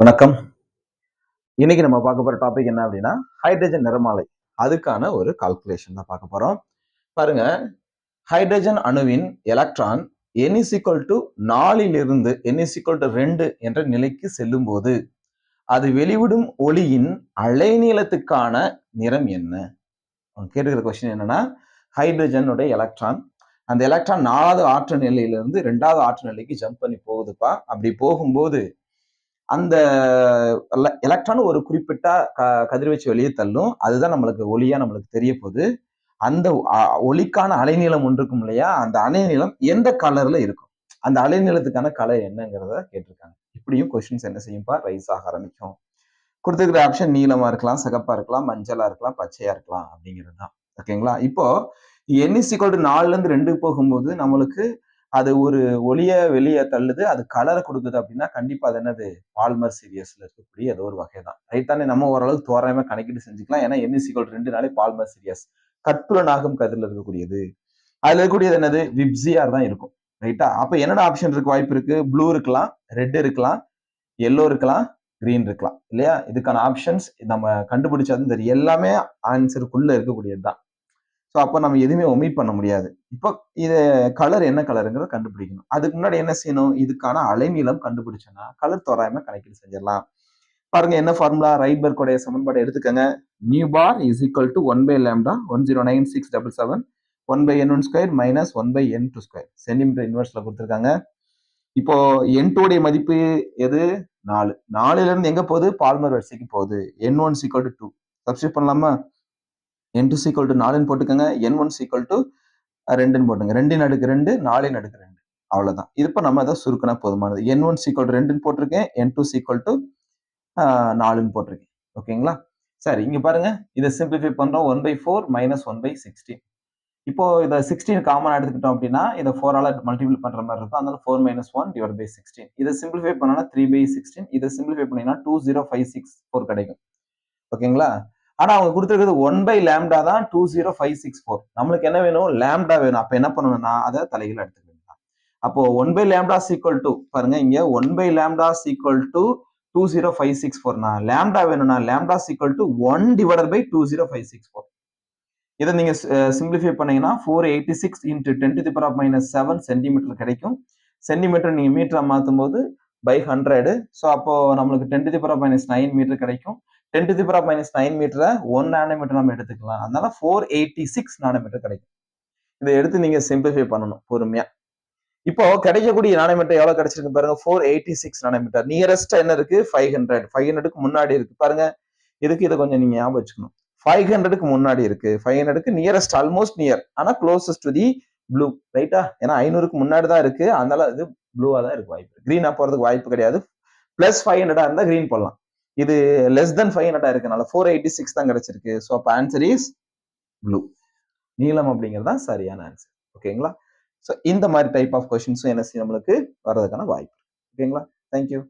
வணக்கம். இன்னைக்கு நம்ம பார்க்க போற டாபிக் என்ன அப்படின்னா ஹைட்ரஜன் நிறமாலை. அதுக்கான ஒரு கால்குலேஷன் தான் பார்க்க போறோம். பாருங்க ஹைட்ரஜன் அணுவின் electron n to equal to நாலிலிருந்து n is ரெண்டு என்ற நிலைக்கு செல்லும் போது அது வெளிவிடும் ஒளியின் அலைநீளத்துக்கான நிறம் என்ன? கேட்டுக்கிற கொஸ்டின் என்னன்னா ஹைட்ரஜனுடைய எலக்ட்ரான் அந்த எலக்ட்ரான் நாலாவது ஆற்று நிலையிலிருந்து ரெண்டாவது ஆற்று நிலைக்கு ஜம்ப் பண்ணி போகுதுப்பா. அப்படி போகும்போது அந்த எலக்ட்ரான் ஒரு குறிப்பிட்ட க கதிர்வீச்சு வெளியே தள்ளும். அதுதான் நம்மளுக்கு ஒளியா நம்மளுக்கு தெரிய போகுது. அந்த அ- ஒளிக்கான அலைநீளம் ஒன்று இருக்கும் இல்லையா? அந்த அலைநீளம் எந்த கலர்ல இருக்கும்? அந்த அலைநீளத்துக்கான கலர் என்னங்கிறத கேட்டிருக்காங்க. இப்படியும் கொஸ்டின்ஸ் என்ன செய்யும்பா? ரைஸ் ஆக ஆரம்பிக்கும். கொடுத்துருக்கிற ஆப்ஷன் நீளமா இருக்கலாம் சிகப்பா இருக்கலாம் மஞ்சளா இருக்கலாம் பச்சையா இருக்கலாம் அப்படிங்கிறது தான். ஓகேங்களா இப்போ என்இசிக்கல் டு நாலுல இருந்து ரெண்டு போகும்போது நம்மளுக்கு அது ஒரு ஒளிய வெளியே தள்ளுது அது கலரை கொடுக்குது அப்படின்னா கண்டிப்பா அது என்னது? பால்மர் சீரியஸ்ல இருக்கக்கூடிய ஏதோ ஒரு வகை தான் ரைட் தானே? நம்ம ஓரளவுக்கு தோராயமா கணக்கிட்டு செஞ்சுக்கலாம். ஏன்னா என்இசிக்கல் ரெண்டு நாளே பால்மர் சீரியஸ் கற்புலனாகும் கதிரில் இருக்கக்கூடியது. அதுல இருக்கக்கூடியது என்னது? விப்சிஆர் தான் இருக்கும். ரைட்டா அப்ப என்னென்ன ஆப்ஷன் இருக்கு? வாய்ப்பு இருக்கு? ப்ளூ இருக்கலாம் ரெட் இருக்கலாம் எல்லோ இருக்கலாம் கிரீன் இருக்கலாம். இல்லையா? இதுக்கான ஆப்ஷன்ஸ் நம்ம கண்டுபிடிச்சது இந்த எல்லாமே ஆன்சருக்குள்ள இருக்கக்கூடியது தான் ஸோ அப்போ நம்ம எதுவுமே ஒமிட் பண்ண முடியாது. இப்போ இது கலர் என்ன கலருங்கிறத கண்டுபிடிக்கணும். அதுக்கு முன்னாடி என்ன செய்யணும்? இதுக்கான அலைநீளம் கண்டுபிடிச்சோன்னா கலர் தோராயமா கணக்கீடு செஞ்சிடலாம். பாருங்க என்ன ஃபார்முலா ரைட்பர்க்குடைய சமன்பாடு எடுத்துக்கோங்க. Nu bar is equal to one by lambda one zero nine six double seven one by n one square minus one by n two square centimetre இன்வெர்ஸில் கொடுத்துருக்காங்க. இப்போ என் டூடைய மதிப்பு எது? நாலு. நாலுலேருந்து எங்கே போகுது? பால்மர் வரிசைக்கு போகுது. N one is equal to two substitute பண்ணலாமா? என் டூ சீக்வல் டு நாலுன்னு போட்டுக்கோங்க. என் ஒன் சீக்வல் டு ரெண்டுன்னு போட்டுங்க. ரெண்டின் அடுக்கு ரெண்டு நாலின் அடுக்கு ரெண்டு. அவ்வளோதான் இது இப்போ நம்ம அதை சுருக்கினா போதுமானது. என் ஒன் சீக்வல் டு ரெண்டுன்னு போட்டிருக்கேன். என் டூ சீக்வல் டு நாலுன்னு போட்டிருக்கேன். ஓகேங்களா? சரி இங்கே பாருங்க. இதை சிம்பிளிஃபை பண்ணுறோம் one by four minus one by sixteen இப்போ இதை சிக்ஸ்டீன் காமன் எடுத்துக்கிட்டோம் அப்படின்னா இதை ஃபோரால் மல்டிபிள் பண்ணுற மாதிரி இருக்கும். அதனால four minus one divide by sixteen இதை சிம்பிளிஃபை பண்ணோன்னா த்ரீ பை சிக்ஸ்டீன் இதை சிம்பிளிஃபை பண்ணிங்கன்னா two zero five six four கிடைக்கும். ஓகேங்களா? ஆனா அவங்க கொடுத்துருக்கிறது ஒன் பை லேம்டா தான் two zero five six four நம்மளுக்கு என்ன வேணும்? லேம்டா வேணும். அப்ப என்ன பண்ணணும்னா அதை தலைகீழ எடுத்துக்கலாம் அப்போ one by lambda is equal to பாருங்க இங்க one by lambda is equal to two zero five six ஃபோர்னா lambda வேணும்னா lambda is equal to one divided by two zero five six four இதை நீங்க சிம்பிளிஃபை பண்ணீங்கன்னா four eighty six into ten to power of minus seven centimetre கிடைக்கும். Centimetre நீங்க மீட்டரா மாற்றும் போது by hundred so அப்போ நம்மளுக்கு ten to power minus nine metre கிடைக்கும். Ten to the power minus nine மீட்டரை ஒன் நானோமீட்டர் நம்ம எடுத்துக்கலாம். அதனால ஃபோர் எயிட்டி சிக்ஸ் நானோமீட்டர் கிடைக்கும். இதை எடுத்து நீங்க சிம்பிளிஃபை பண்ணணும் பொறுமையா. இப்போ கிடைக்கக்கூடிய நானோமீட்டர் எவ்வளவு கிடைச்சிருக்கு பாருங்க? Four eighty six nanometre nearest என்ன இருக்கு? ஃபைவ் ஹண்ட்ரட் ஃபைவ் ஹண்ட்ரடுக்கு முன்னாடி இருக்கு பாருங்க. இதுக்கு இதை கொஞ்சம் நீங்க ஞாபகம் வச்சுக்கணும். ஃபைவ் ஹண்ட்ரடுக்கு முன்னாடி இருக்கு. ஃபைவ் ஹண்ட்ரடுக்கு நியரஸ்ட் ஆல்மோஸ்ட் நியர் ஆனா க்ளோசஸ்ட் டு தி ப்ளூ ரைட்டா ஏன்னா ஐநூறுக்கு முன்னாடி தான் இருக்கு. அதனால இது ப்ளூவாக தான் இருக்கு வாய்ப்பு க்ரீனாக போகிறதுக்கு வாய்ப்பு கிடையாது. ப்ளஸ் ஃபைவ் ஹண்ட்ரடாக இருந்தால் கிரீன் போடலாம். இது லெஸ் தென் ஃபைவ் ஹண்ட்ரடாக இருக்கனால ஃபோர் எயிட்டி சிக்ஸ் தான் கிடைச்சிருக்கு. ஸோ அப்போ ஆன்சர் இஸ் ப்ளூ நீளம் அப்படிங்கிறது தான் சரியான ஆன்சர் ஓகேங்களா ஸோ இந்த மாதிரி டைப் ஆஃப் கொஷின்ஸும் என்ன செய்யும்? நம்மளுக்கு வர்றதுக்கான வாய்ப்பு ஓகேங்களா தேங்க்யூ